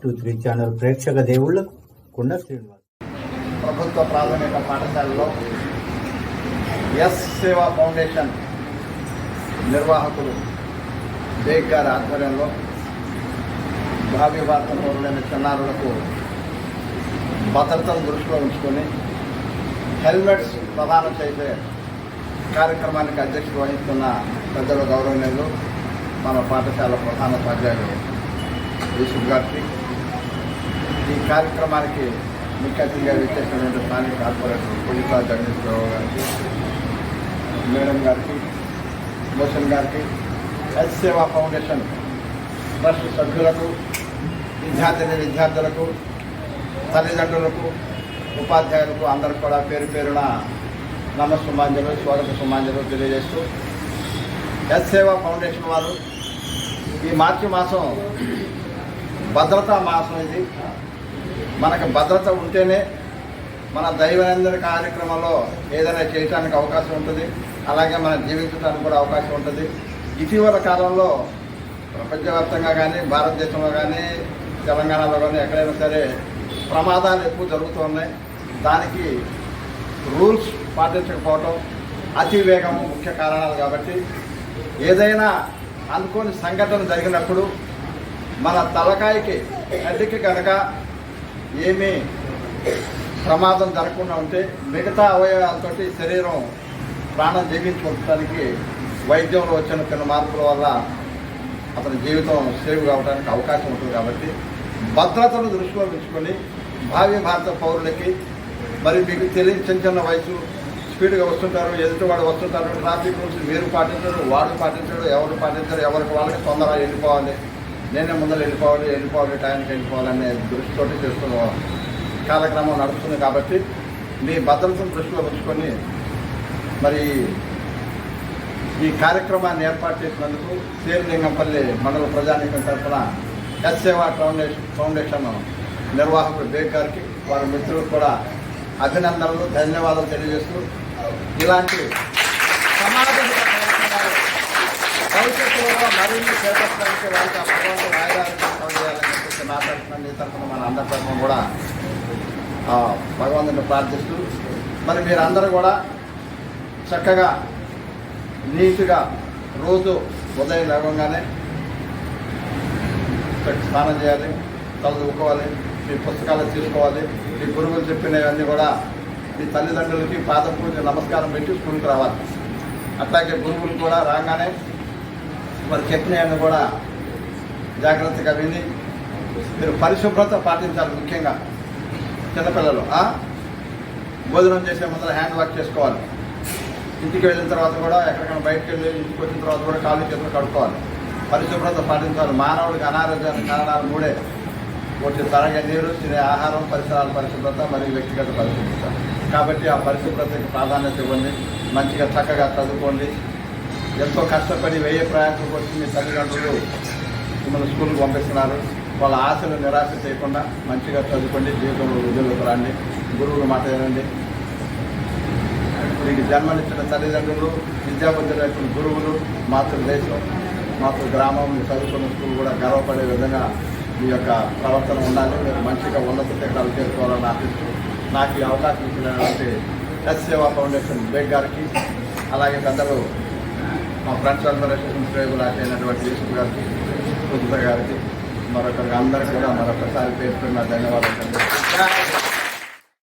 Two three channel ప్రేక్షక దేవుళ్ళకు కుండ శ్రీనివాస్. ప్రభుత్వ ప్రాథమిక పాఠశాలలో ఎస్ సేవా ఫౌండేషన్ నిర్వాహకులు బేగ్ గారి ఆధ్వర్యంలో భావి భారత పౌరులైన చిన్నారులకు భద్రతను దృష్టిలో ఉంచుకొని హెల్మెట్స్ ప్రదానం చేసే కార్యక్రమానికి అధ్యక్షత వహిస్తున్న పెద్దల గౌరవనీయులు మన పాఠశాల ప్రధాన ఉపాధ్యాయులు యూసుఫ్ గారికి కార్యక్రమానికి ముఖ్య అతిథిగా విచ్చేసినటువంటి స్థానిక కార్పొరేటర్ పులికా జగదీశ్వరరావు గారికి మేడం గారికి మోషన్ గారికి హెల్త్ సేవా ఫౌండేషన్ ట్రస్ట్ సభ్యులకు విద్యార్థిని విద్యార్థులకు తల్లిదండ్రులకు ఉపాధ్యాయులకు అందరికి కూడా పేరు పేరున నమస్సుమాంజలు స్వాగత సుమాంజలు తెలియజేస్తూ హెల్త్ సేవా ఫౌండేషన్ వారు ఈ మార్చి మాసం భద్రతా మాసం ఇది. మనకు భద్రత ఉంటేనే మన దైనందిన కార్యక్రమంలో ఏదైనా చేయడానికి అవకాశం ఉంటుంది. అలాగే మనం జీవించడానికి కూడా అవకాశం ఉంటుంది. ఇటీవల కాలంలో ప్రపంచవ్యాప్తంగా కానీ భారతదేశంలో కానీ తెలంగాణలో కానీ ఎక్కడైనా సరే ప్రమాదాలు ఎక్కువ జరుగుతూ ఉన్నాయి. దానికి రూల్స్ పాటించకపోవటం అతి వేగం ముఖ్య కారణాలు కాబట్టి ఏదైనా అనుకోని సంఘటన జరిగినప్పుడు మన తలకాయకి అడ్డికి కనుక ఏమీ ప్రమాదం జరగకుండా ఉంటే మిగతా అవయవాలతోటి శరీరం ప్రాణం జీవించుకోవడానికి వైద్యంలో వచ్చిన కొన్ని మార్పుల వల్ల అతని జీవితం సేవ్ కావడానికి అవకాశం ఉంటుంది కాబట్టి భద్రతను దృష్టిలో ఉంచుకొని భావి భారత పౌరులకి మరి మీకు తెలియని చిన్న చిన్న వయసు స్పీడ్గా వస్తుంటారు ఎదుటివాడు వస్తుంటారు ట్రాఫిక్ రూల్స్ మీరు పాటించరు వాడు పాటించడు ఎవరు పాటించరు ఎవరికి వాళ్ళకి తొందరగా వెళ్ళిపోవాలి. నేనే ముందర వెళ్ళిపోవాలి వెళ్ళిపోవాలి టైంకి వెళ్ళిపోవాలనే దృష్టితోటి చేస్తున్న కాలక్రమం నడుస్తుంది కాబట్టి మీ భద్రతను దృష్టిలో ఉంచుకొని మరి ఈ కార్యక్రమాన్ని ఏర్పాటు చేసినందుకు శ్రీలింగంపల్లి మండల ప్రజానీకం తరఫున ఎస్ సేవా ఫౌండేషన్ ఫౌండేషన్ నిర్వాహకుడు బేగ్ గారికి వారి మిత్రులకు కూడా అభినందనలు ధన్యవాదాలు తెలియజేస్తూ ఇలాంటి సమాజ కార్యక్రమాలు చేపట్టడానికి ఆ భగవంతుడు చేయాలని చెప్పేసి తరఫున మన అందరి తరఫున కూడా భగవంతుని ప్రార్థిస్తూ మరి మీరందరూ కూడా చక్కగా నీట్గా రోజు ఉదయం లేవగానే స్నానం చేయాలి తల మీ పుస్తకాలు తీసుకోవాలి మీ గురువులు చెప్పినవన్నీ కూడా మీ తల్లిదండ్రులకి పాద పూజ నమస్కారం పెట్టి స్కూల్కి రావాలి. అట్లాగే గురువులు కూడా రాగానే మరి చెప్పినవన్నీ కూడా జాగ్రత్తగా విని మీరు పరిశుభ్రత పాటించాలి ముఖ్యంగా చిన్నపిల్లలు భోజనం చేసే ముందర హ్యాండ్ వాష్ చేసుకోవాలి. ఇంటికి వెళ్ళిన తర్వాత కూడా ఎక్కడికైనా బయటకు వెళ్ళి ఇంటికి వచ్చిన తర్వాత కూడా కాళ్ళు చేతులు కడుక్కోవాలి. పరిశుభ్రత పాటించాలి. మానవుడికి అనారోగ్యానికి కారణాలు మూడే. ఒకటి తరగే నీరు తినే ఆహారం పరిసరాల పరిశుభ్రత మరియు వ్యక్తిగత పరిశుభ్రత. కాబట్టి ఆ పరిశుభ్రతకి ప్రాధాన్యత ఇవ్వండి. మంచిగా చక్కగా చదువుకోండి. ఎంతో కష్టపడి వెయ్యి ప్రయాసం వచ్చి మీ తల్లిదండ్రులు మిమ్మల్ని స్కూల్కి పంపిస్తున్నారు. వాళ్ళ ఆశలు నిరాశ చేయకుండా మంచిగా చదువుకోండి జీవితంలో విద్యలోకి రండి గురువులు మాట వినండి. మీకు జన్మనిచ్చిన తల్లిదండ్రులు విద్యాబుద్ధులైన గురువులు మాతృదేశం మాతృ గ్రామం చదువుకున్న స్కూల్ కూడా గర్వపడే విధంగా మీ యొక్క ప్రవర్తన ఉండాలి. మీరు మంచిగా ఉన్నత శిఖరాలు చేసుకోవాలని ఆశిస్తూ నాకు ఈ అవకాశం ఇచ్చినటువంటి ఎస్ సేవా ఫౌండేషన్ బేగ్ గారికి అలాగే పెద్దలు మా ఫ్రెండ్స్ అందరూ ప్రేగులు అయినటువంటి యూసుఫ్ గారికి పూజిత గారికి మరొకరికి అందరికీ కూడా మరొకసారి పేరు ధన్యవాదాలు.